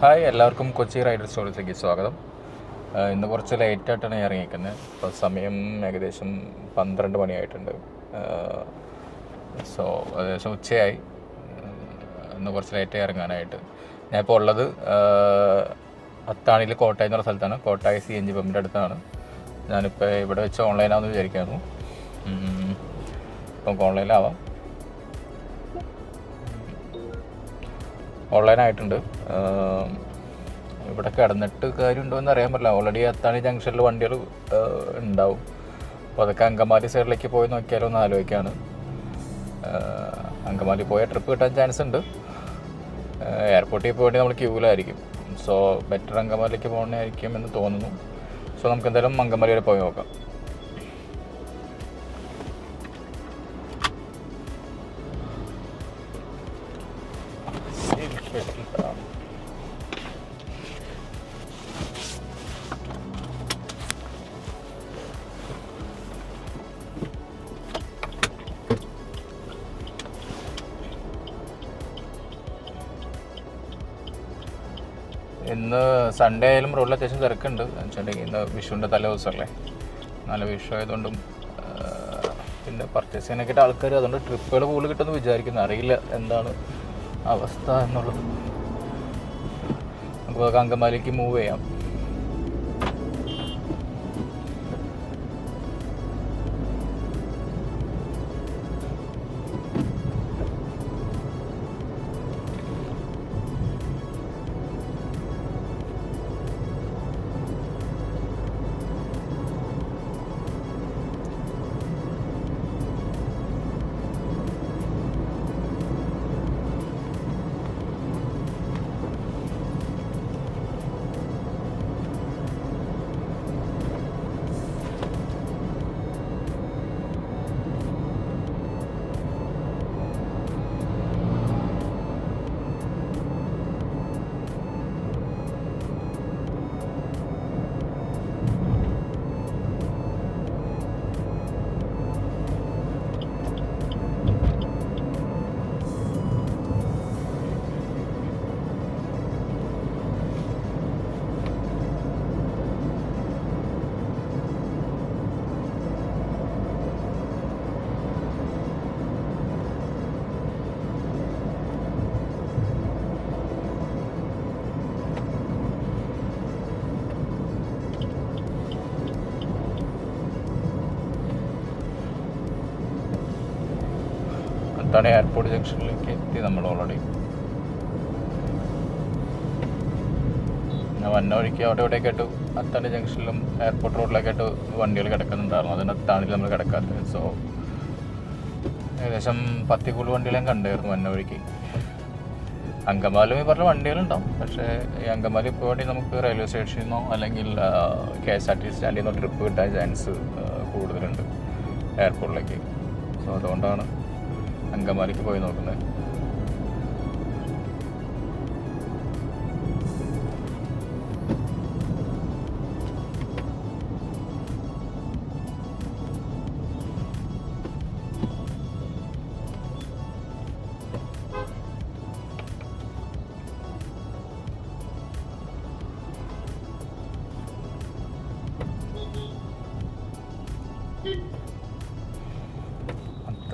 Hi എല്ലാവർക്കും Kochi rider സ്റ്റോറീസിലേക്ക് സ്വാഗതം. ഇന്ന് കുറച്ച് ലേറ്റായിട്ടാണ് ഇറങ്ങിയിരിക്കുന്നത് ഇപ്പോൾ സമയം ഏകദേശം പന്ത്രണ്ട് മണിയായിട്ടുണ്ട്. സോ ഏകദേശം ഉച്ചയായി. ഇന്ന് കുറച്ച് ലേറ്റായി ഇറങ്ങാനായിട്ട്. ഇപ്പോൾ ഉള്ളത് അത്താണിയിൽ കോട്ടായി എന്നുള്ള സ്ഥലത്താണ്. കോട്ടായി സി എൻ ജി പമ്പിന്റെ അടുത്താണ്. ഞാനിപ്പോൾ ഇവിടെ വെച്ച് ഓൺലൈനാണെന്ന് വിചാരിക്കായിരുന്നു അപ്പം ഇപ്പം ഓൺലൈനിലാവാം ഓൺലൈനായിട്ടുണ്ട് ഇവിടെ കിടന്നിട്ട് കാര്യമുണ്ടോ എന്ന് അറിയാൻ പറ്റില്ല. ഓൾറെഡി അത്താണി ജംഗ്ഷനിൽ വണ്ടികൾ ഉണ്ടാവും. അപ്പോൾ അതൊക്കെ അങ്കമാലി സൈഡിലേക്ക് പോയി നോക്കിയാലോ എന്ന് ആലോചിക്കുകയാണ് അങ്കമാലി പോയ ട്രിപ്പ് കിട്ടാൻ ചാൻസ് ഉണ്ട്. എയർപോർട്ടിൽ പോയി നമ്മൾ ക്യൂവിലായിരിക്കും സോ ബെറ്റർ അങ്കമാലിക്ക് പോകണമായിരിക്കും എന്ന് തോന്നുന്നു. സോ നമുക്ക് എന്തായാലും അങ്കമാലി വരെ പോയി നോക്കാം. ഇന്ന് സൺഡേ ആയാലും റോഡിൽ അത്യാവശ്യം തിരക്കുണ്ട്. വെച്ചിട്ടുണ്ടെങ്കിൽ ഇന്ന് വിഷുവിന്റെ തലേ ദിവസമല്ലേ? നല്ല വിഷു ആയതുകൊണ്ടും പിന്നെ പർച്ചേസ് ചെയ്യാനൊക്കെ ആൾക്കാർ അതുകൊണ്ട് ട്രിപ്പുകൾ കൂടുതൽ കിട്ടുമെന്ന് വിചാരിക്കുന്നു. അറിയില്ല എന്താണ് അവസ്ഥ എന്നുള്ളത്. നമുക്ക് അങ്കമാലിക്ക് മൂവ് ചെയ്യാം. അതാണ് എയർപോർട്ട് ജംഗ്ഷനിലേക്ക് എത്തി നമ്മൾ ഓൾറെഡി വന്ന വഴിക്ക് അവിടെ ഇവിടെയൊക്കെ ആയിട്ട് അത്താണി ജംഗ്ഷനിലും എയർപോർട്ട് റോഡിലൊക്കെ ആയിട്ട് വണ്ടികൾ കിടക്കുന്നുണ്ടായിരുന്നു. അതിന് അത്താണിൽ നമ്മൾ കിടക്കാത്തത് സോ ഏകദേശം പത്തി കൂടുതൽ വണ്ടികളും കണ്ടായിരുന്നു വന്ന വഴിക്ക്. അങ്കമാലും ഈ പറഞ്ഞ വണ്ടികളുണ്ടാവും. പക്ഷേ ഈ അങ്കമാലി ഇപ്പോൾ വേണ്ടി നമുക്ക് റെയിൽവേ സ്റ്റേഷനിൽ നിന്നോ അല്ലെങ്കിൽ കെ എസ് ആർ ടി സ്റ്റാൻഡിൽ നിന്നോ ട്രിപ്പ് കിട്ടാൻ ചാൻസ് കൂടുതലുണ്ട് എയർപോർട്ടിലേക്ക് സോ അതുകൊണ്ടാണ് അങ്കമാലിക്ക് പോയി നോക്കുന്നത്.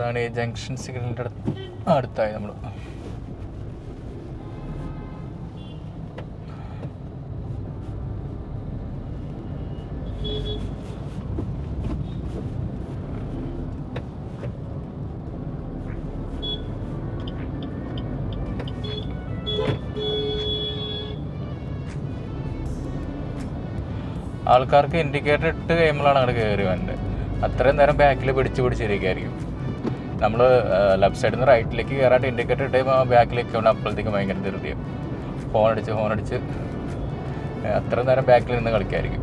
അതാണ് ഈ ജംഗ്ഷൻ സിഗ്നലിന്റെ അടുത്ത് അടുത്തായി നമ്മൾ ആൾക്കാർക്ക് ഇൻഡിക്കേറ്റർ ഇട്ട് കഴിയുമ്പോഴാണ് അങ്ങോട്ട് കയറി വന്നത് അത്രയും നേരം ബാക്കിൽ പിടിച്ച് പിടിച്ചിരിക്കുകയായിരിക്കും നമ്മൾ ലെഫ്റ്റ് സൈഡിൽ നിന്ന് റൈറ്റിലേക്ക് കയറാട്ട് ഇൻഡിക്കേറ്റർ ഇട്ടേ കഴിയുമ്പോൾ ബാക്കിലേക്ക് വേണം അപ്പോഴത്തേക്ക് ഭയങ്കര ധൃതിയും. ഫോൺ അടിച്ച് ഫോൺ അടിച്ച് അത്ര നേരം ബാക്കിൽ നിന്ന് കളിക്കായിരിക്കും.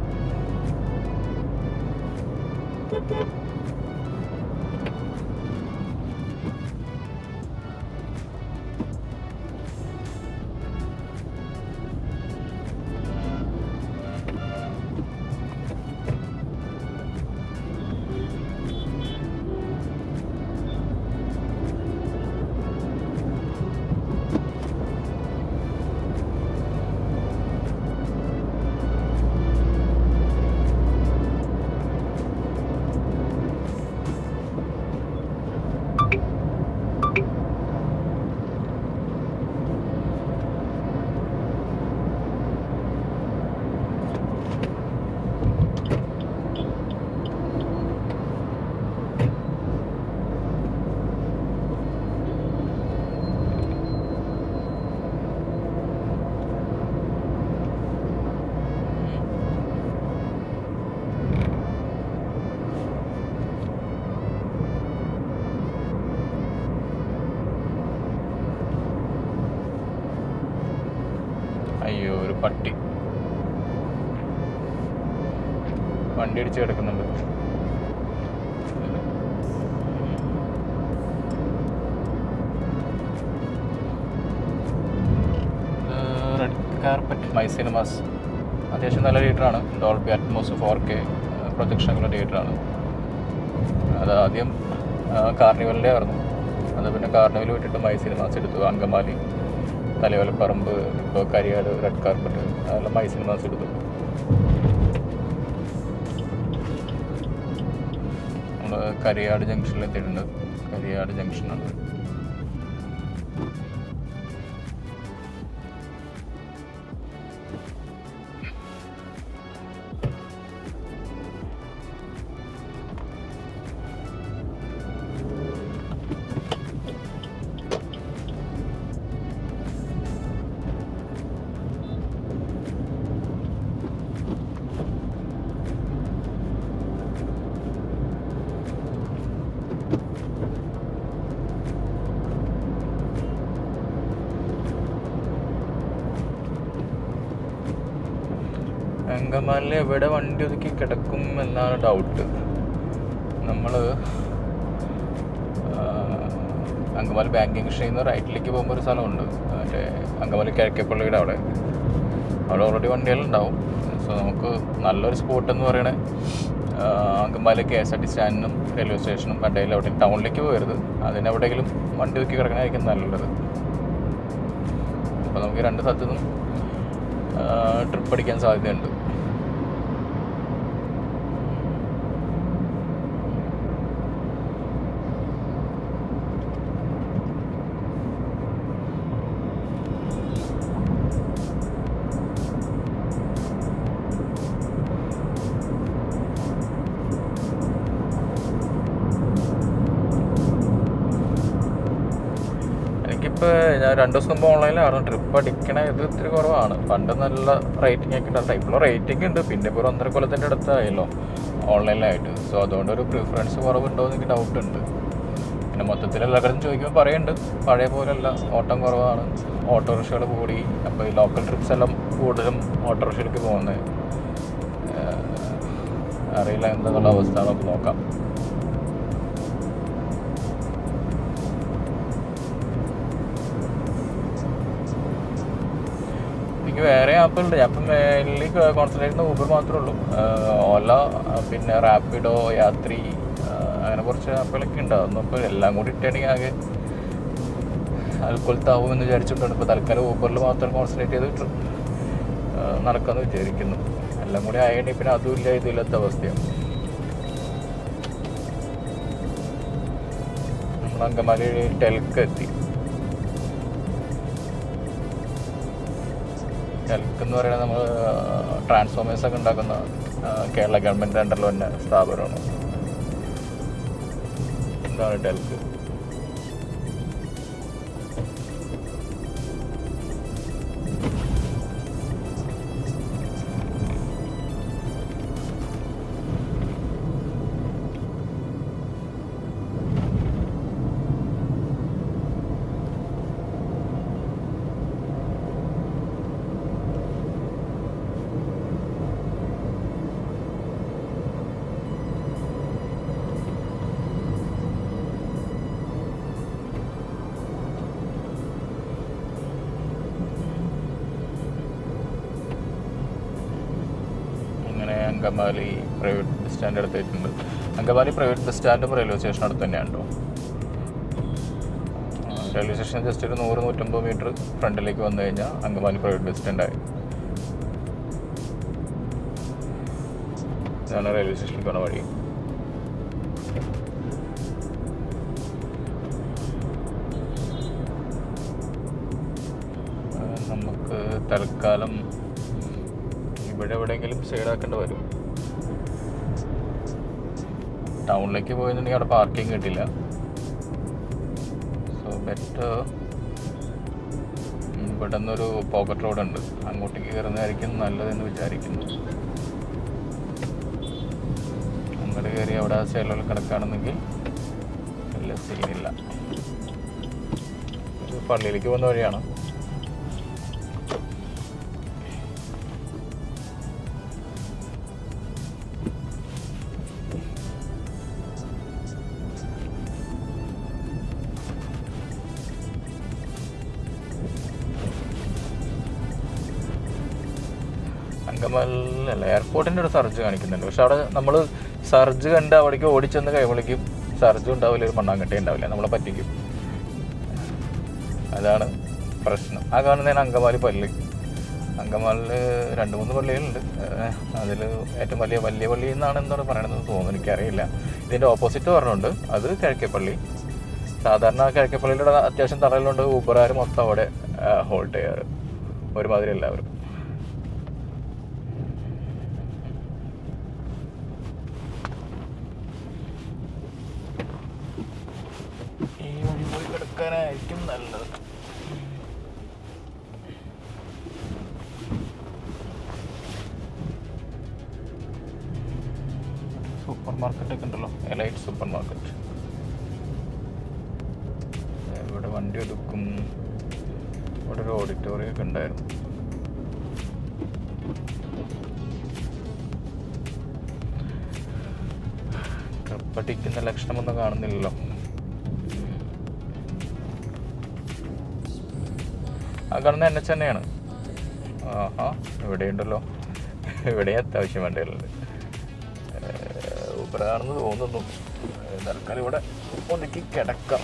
ഇടിച്ച് കിടക്കുന്നുണ്ട്. റെഡ് കാർപ്പറ്റ് മൈ സിനിമാസ് അത്യാവശ്യം നല്ല തിയേറ്ററാണ് ഡോൾബി അറ്റ്മോസ് ഫോർ കെ പ്രൊജക്ഷനുള്ള തിയേറ്ററാണ് അത് ആദ്യം കാർണിവലിന്റെ ആയിരുന്നു അത് പിന്നെ കാർണിവൽ വിട്ടിട്ട് മൈ സിനിമാസ് എടുത്തു. അങ്കമാലി തലയോലപ്പറമ്പ് ഇപ്പോൾ കരിയാട് റെഡ് കാർപ്പറ്റ് അതെല്ലാം മൈ സിനിമാസ് എടുത്തു. നമ്മൾ കരിയാട് ജംഗ്ഷനിൽ എത്തിയിട്ടുണ്ട്. കരിയാട് ജംഗ്ഷനാണ് അങ്കമാലിൽ എവിടെ വണ്ടി ഒതുക്കി കിടക്കും എന്നാണ് ഡൗട്ട് നമ്മൾ അങ്കമാലി ബാങ്കിങ് ഷെയിൽ നിന്ന് റൈറ്റിലേക്ക് പോകുമ്പോൾ ഒരു സ്ഥലമുണ്ട്. മറ്റേ അങ്കമാലി കിഴക്കേപ്പള്ളിയുടെ അവിടെ. അവിടെ ഓൾറെഡി വണ്ടികളുണ്ടാവും. സോ നമുക്ക് നല്ലൊരു സ്പോട്ട് എന്ന് പറയണേ Angamaly K S R T സ്റ്റാൻഡിനും railway സ്റ്റേഷനും ഇടയിൽ അവിടെ ടൗണിലേക്ക് പോകരുത്. അതിനെവിടെയെങ്കിലും വണ്ടി ഒതുക്കി കിടക്കണമായിരിക്കും നല്ലത്. അപ്പോൾ നമുക്ക് രണ്ട് സ്ഥലത്തു നിന്നും ട്രിപ്പ് അടിക്കാൻ സാധ്യതയുണ്ട്. ഞാൻ രണ്ട് ദിവസം മുമ്പ് ഓൺലൈനിലായിരുന്നു ട്രിപ്പ് അടിക്കണ ഇത് ഇത്തിരി കുറവാണ്. പണ്ട് നല്ല റേറ്റിംഗ് ഒക്കെ ഉണ്ടായിരുന്നു. ഇപ്പോൾ റേറ്റിംഗ് ഉണ്ട്. പിന്നെ ഇപ്പോൾ ഒന്നര കൊല്ലത്തിന്റെ അടുത്തായല്ലോ ഓൺലൈനിലായിട്ട് സോ അതുകൊണ്ട് ഒരു പ്രിഫറൻസ് കുറവുണ്ടോ എന്ന് എനിക്ക് ഡൗട്ട് ഉണ്ട്. പിന്നെ മൊത്തത്തിൽ എല്ലാവരും ചോദിക്കുമ്പോൾ പറയുന്നുണ്ട് പഴയ പോലെയല്ല. ഓട്ടം കുറവാണ്. ഓട്ടോറിക്ഷകൾ കൂടി. അപ്പോൾ ഈ ലോക്കൽ ട്രിപ്സ് എല്ലാം കൂടുതലും ഓട്ടോറിക്ഷയിലേക്ക് പോകുന്നത്. അറിയില്ല എന്തെന്നുള്ള അവസ്ഥ നമുക്ക് നോക്കാം. ആപ്പുണ്ട് ഇപ്പം മെയിൻലി കോൺസെൻട്രേറ്റ് ചെയ്യുന്ന ഊബർ മാത്രമേ ഉള്ളൂ. ഓല പിന്നെ റാപ്പിഡോ യാത്രി അങ്ങനെ കുറച്ച് ആപ്പുകളൊക്കെ ഉണ്ട്. അതൊന്നും ഇപ്പോൾ എല്ലാം കൂടി ഇട്ടാണെങ്കിൽ ആകെ അൽക്കൊലത്താവും എന്ന് വിചാരിച്ചിട്ടുണ്ട് ഇപ്പോൾ തൽക്കാലം ഊബറിൽ മാത്രം കോൺസെൻട്രേറ്റ് ചെയ്തിട്ട് നടക്കാമെന്ന് വിചാരിക്കുന്നു. എല്ലാം കൂടി ആയതുകൊണ്ട് പിന്നെ അതും ഇല്ല ഇതില്ലാത്ത അവസ്ഥയാണ് നമ്മൾ അങ്കമാലി ടെൽക്ക് എത്തി ടെൽക്ക് എന്ന് പറയുന്നത് നമ്മൾ ട്രാൻസ്ഫോമേഴ്സ് ഒക്കെ ഉണ്ടാക്കുന്ന കേരള ഗവൺമെന്റ് അണ്ടറിൽ തന്നെ സ്ഥാപനമാണ്. ഇതാണ് TELK Angamaly private bus stand അടുത്തായിട്ടുണ്ട്. Angamaly private bus സ്റ്റാൻഡും റെയിൽവേ സ്റ്റേഷൻ അടുത്ത് തന്നെയാണ് റെയിൽവേ സ്റ്റേഷൻ ജസ്റ്റ് ഒരു നൂറ് നൂറ്റമ്പത് മീറ്റർ ഫ്രണ്ടിലേക്ക് വന്നു കഴിഞ്ഞാൽ അങ്കമാലി പ്രൈവറ്റ് ബസ് സ്റ്റാൻഡായി ഇതാണ് റെയിൽവേ സ്റ്റേഷനിലേക്ക് പോണ വഴി. നമുക്ക് തൽക്കാലം ഇവിടെ എവിടെയെങ്കിലും സൈഡാക്കേണ്ടി വരും. ടൗണിലേക്ക് പോയെന്നുണ്ടെങ്കിൽ അവിടെ പാർക്കിംഗ് കിട്ടില്ല. സോ ബെറ്റർ ഇവിടെ നിന്നൊരു പോക്കറ്റ് റോഡ് ഉണ്ട്. അങ്ങോട്ടേക്ക് കയറുന്നതായിരിക്കും നല്ലതെന്ന് വിചാരിക്കുന്നു. അങ്ങോട്ട് കയറി അവിടെ ആ സൈഡിലുള്ള കിടക്കുകയാണെന്നെങ്കിൽ വലിയ സീനില്ല പള്ളിയിലേക്ക് പോകുന്ന വഴിയാണ്. അങ്കമാലിലല്ല എയർപോർട്ടിന്റെ ഒരു സർജ് കാണിക്കുന്നുണ്ട്. പക്ഷെ അവിടെ നമ്മൾ സർജ് കണ്ട് അവിടേക്ക് ഓടിച്ചെന്ന് കഴിയുമ്പോഴേക്കും സർജ് ഉണ്ടാവില്ല ഒരു മണ്ണാങ്കട്ടി ഉണ്ടാവില്ല. നമ്മളെ പറ്റിക്കും. അതാണ് പ്രശ്നം. ആ കാണുന്നതിന് അങ്കമാലി പള്ളി അങ്കമാലിൽ രണ്ട് മൂന്ന് പള്ളികളുണ്ട്. അതിൽ ഏറ്റവും വലിയ വലിയ പള്ളി എന്നാണ് എന്താണ് പറയണതെന്ന് തോന്നുന്നു എനിക്കറിയില്ല. ഇതിന്റെ ഓപ്പോസിറ്റ് പറഞ്ഞുണ്ട്. അത് കിഴക്കേപ്പള്ളി. സാധാരണ കിഴക്കേപ്പള്ളിയുടെ അത്യാവശ്യം തറയിലുണ്ട് ഊബറാർ മൊത്തം അവിടെ ഹോൾഡ് ചെയ്യാറ്. ഒരുമാതിരി എല്ലാവരും സൂപ്പർ മാർക്കറ്റ് ഇവിടെ വണ്ടി ഒതുക്കും ഇവിടെ ഒരു ഓഡിറ്റോറിയം ഒക്കെ ഉണ്ടായിരുന്നു. ട്രിപ്പടിക്കുന്ന ലക്ഷണമൊന്നും കാണുന്നില്ലല്ലോ. ആ കാണുന്ന എന്നെ തന്നെയാണ്. ആഹാ ഇവിടെയുണ്ടല്ലോ. ഇവിടെ അത്യാവശ്യം വണ്ടികളുണ്ട്. ഉപരാണെന്ന് തോന്നുന്നു. തൽക്കാലം ഇവിടെ ഒതുക്കി കിടക്കാം.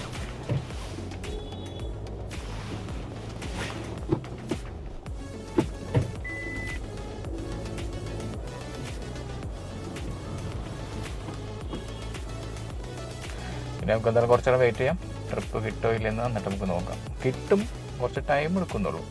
പിന്നെ നമുക്ക് എന്തായാലും കുറച്ചേരം വെയിറ്റ് ചെയ്യാം. ട്രിപ്പ് കിട്ടോ ഇല്ലെന്ന് എന്നിട്ട് നമുക്ക് നോക്കാം. കിട്ടും. കുറച്ച് ടൈം എടുക്കുന്നുള്ളൂ.